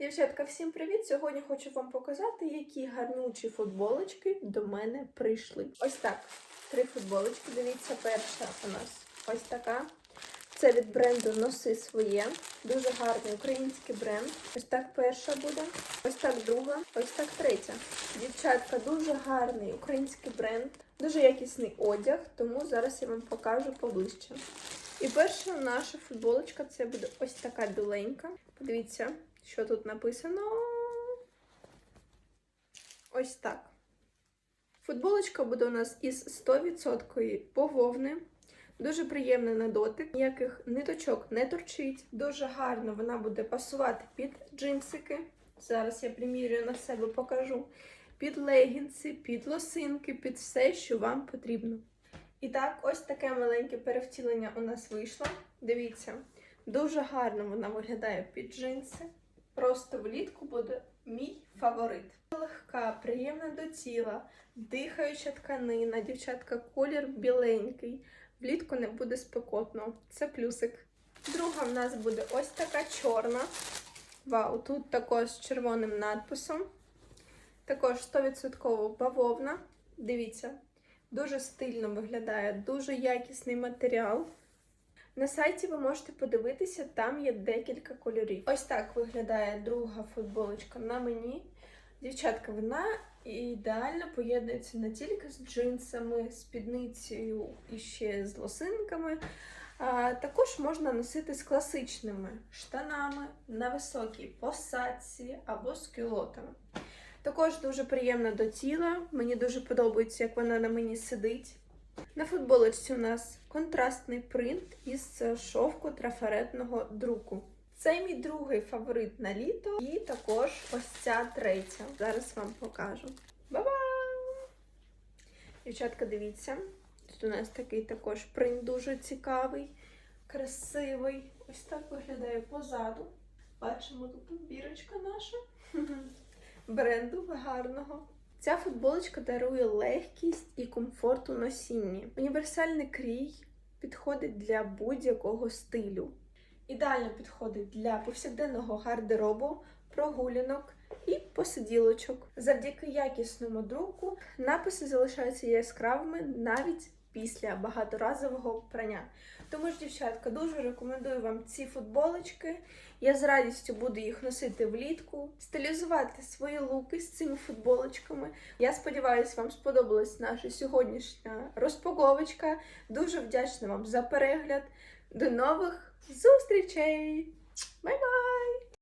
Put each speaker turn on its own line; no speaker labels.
Дівчатка, всім привіт! Сьогодні хочу вам показати, які гарнючі футболочки до мене прийшли. Ось так. Три футболочки. Дивіться, перша у нас ось така. Це від бренду Носи своє. Дуже гарний український бренд. Ось так перша буде. Ось так друга. Ось так третя. Дівчатка, дуже гарний український бренд, дуже якісний одяг, тому зараз я вам покажу поближче. І перша наша футболочка це буде ось така біленька. Подивіться, що тут написано. Ось так. Футболочка буде у нас із 100% бавовни. Дуже приємна на дотик, ніяких ниточок не торчить. Дуже гарно вона буде пасувати під джинсики. Зараз я примірюю на себе покажу. Під легінси, під лосинки, під все, що вам потрібно. І так, ось таке маленьке перевтілення у нас вийшло. Дивіться, дуже гарно вона виглядає під джинси. Просто влітку буде мій фаворит. Легка, приємна до тіла, дихаюча тканина, дівчатка, колір біленький. Влітку не буде спекотно. Це плюсик. Друга в нас буде ось така чорна. Вау, тут також з червоним надписом. Також 100% бавовна. Дивіться, дуже стильно виглядає, дуже якісний матеріал. На сайті ви можете подивитися, там є декілька кольорів. Ось так виглядає друга футболочка на мені. Дівчатка, вона ідеально поєднується не тільки з джинсами, спідницею і ще з лосинками. А, також можна носити з класичними штанами на високій посадці або з кюлотами. Також дуже приємна до тіла. Мені дуже подобається, як вона на мені сидить. На футболочці у нас контрастний принт із шовку трафаретного друку. Це мій другий фаворит на літо, і також ось ця третя. Зараз вам покажу. Ба-бам! Дівчатка, дивіться. Тут у нас такий також принт дуже цікавий, красивий. Ось так виглядає позаду. Бачимо тут бірочка наша бренду гарного. Ця футболочка дарує легкість і комфорт у носінні. Універсальний крій підходить для будь-якого стилю. Ідеально підходить для повсякденного гардеробу, прогулянок і посиділочок. Завдяки якісному друку написи залишаються яскравими навіть після багаторазового прання. Тому ж, дівчатка, дуже рекомендую вам ці футболочки. Я з радістю буду їх носити влітку, стилізувати свої луки з цими футболочками. Я сподіваюся, вам сподобалась наша сьогоднішня розпаковочка. Дуже вдячна вам за перегляд. До нових зустрічей! Бай-бай!